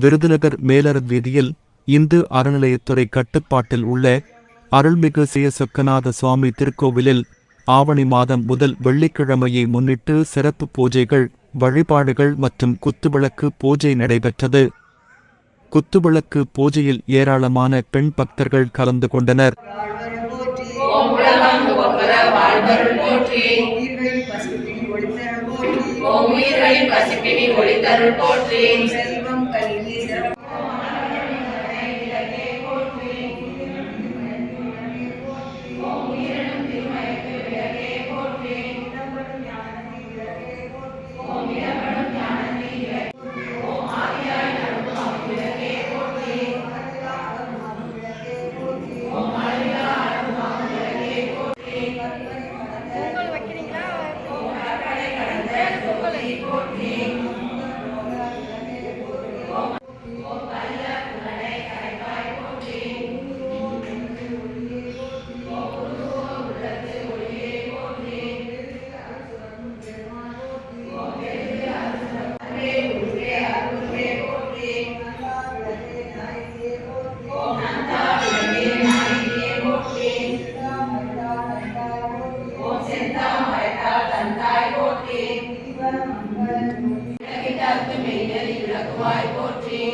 Virudhunagar male or வீதியில் இந்து அறநிலையத்துறை கட்டுப்பாட்டில் உள்ள அருள்மிகு சிய சொக்கநாத சுவாமி திருக்கோவிலில் ஆவணி மாதம் முதல் வெள்ளிக்கிழமையை முன்னிட்டு சிறப்பு பூஜைகள் வழிபாடுகள் மற்றும் குத்துவிளக்கு பூஜை நடைபெற்றது. குத்துவிளக்கு பூஜையில் ஏராளமான பெண் பக்தர்கள் கலந்து கொண்டனர். ஓம் உயிர்களின் பசிப்பினி ஒளித்தருள் போற்றி.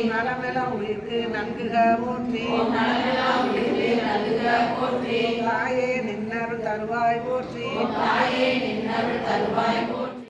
நலமெல்லாம் உயிர்க்கு நல்குக போற்றி தாயே நின்னருள் தருவாய் போற்றி. தாயே நின்னருள் தருவாய் போற்றி.